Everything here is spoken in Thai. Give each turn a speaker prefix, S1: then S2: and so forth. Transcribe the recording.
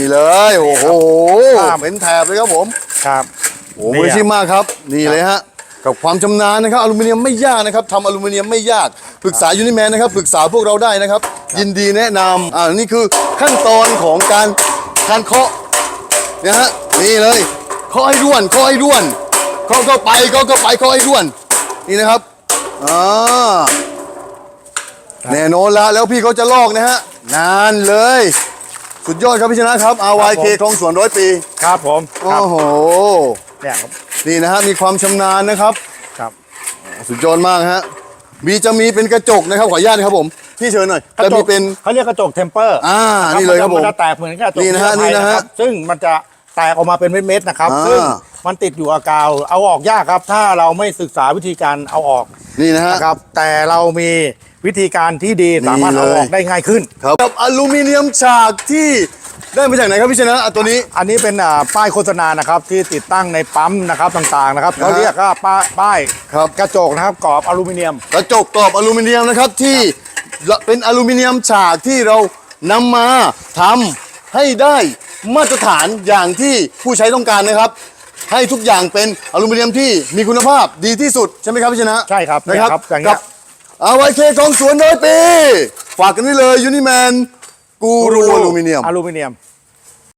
S1: นี่เลยโอ้โห
S2: ครับ
S1: เป็นแถบเลยครับผม
S2: ครับ
S1: โอ้โหมืออาชีพมากครับ นี่เลยฮะกับความชำนาญนะครับอลูมิเนียมไม่ยากนะครับทำอลูมิเนียมไม่ยากปรึกษายูนิแมนนะครับปรึกษาพวกเราได้นะครับ ยินดีแนะนำอ่านี่คือขั้นตอนของการการเคาะนะฮะนี่เลยเคาะให้ด้วนเคาะให้ด้วนเคาะเข้าไปเคาะเข้าไปเคาะให้ด้วน นี่นะครับอ่าแน่นอนละแล้วพี่เขาจะลอกนะฮะนานเลย สุดยอดครับพี่ชนะครับ RYK คลองสวนร้อยปี
S2: ครับผมค
S1: โอ้
S2: รับ
S1: โห
S2: เนี่ยครับ
S1: นี่นะฮะมีความชำนาญนะครับ
S2: ครับ
S1: สุดยอดมากฮะมีจะมีเป็นกระจกนะครับขออนุญาตนะครับผมพี่เชิญหน่อยจะมีเป็น
S2: เขาเรียกกระจกเทมเปอร์
S1: อ่านี่เลยครับผม
S2: นจะแตกเหมือนกระจก
S1: นี่นะฮะ
S2: ทั่วไป
S1: นี่นะฮะ
S2: ครับซึ่งมันจะแตกออกมาเป็นเม็ดๆนะครับ
S1: อ่า
S2: ซึ่งมันติดอยู่กับกาว เอาออกยากครับ ถ้าเราไม่ศึกษาวิธีการเอาออก
S1: นี่นะฮะ
S2: นะครับ แต่เรามี วิธีการที่ดีสามารถเอา
S1: นี่เลย
S2: ออกได้ง่ายขึ้น
S1: ครับกับอลูมิเนียมฉากที่ได้มาจากไหนครับพี่ชนะอะตัวนี้
S2: อันนี้เป็นอ่าป้ายโฆษณานะครับที่ติดตั้งในปั๊มนะครับต่างๆนะครับ
S1: นะฮะ
S2: เขาเรียกว่าป้ายป้าย
S1: ครับ
S2: กระจกนะครับกรอบอลูมิเนียม
S1: กระจกกรอบอลูมิเนียมนะครับที่เป็นอลูมิเนียมฉากที่เรานำมาทำให้ได้มาตรฐานอย่างที่ผู้ใช้ต้องการนะครับ ให้ทุกอย่างเป็นอลูมิเนียมที่มีคุณภาพดีที่สุดใช่ไหมครับพี่ชนะ
S2: ใช่ครับ
S1: นะครับ
S2: เนี่ยครับอย่างเงี้
S1: กั
S2: ย
S1: บ อาไวเคของสวนร้อยปี ฝากกันไว้เลยยูนิแมนกูรูอลูมิเนียม
S2: อลูมิเนียม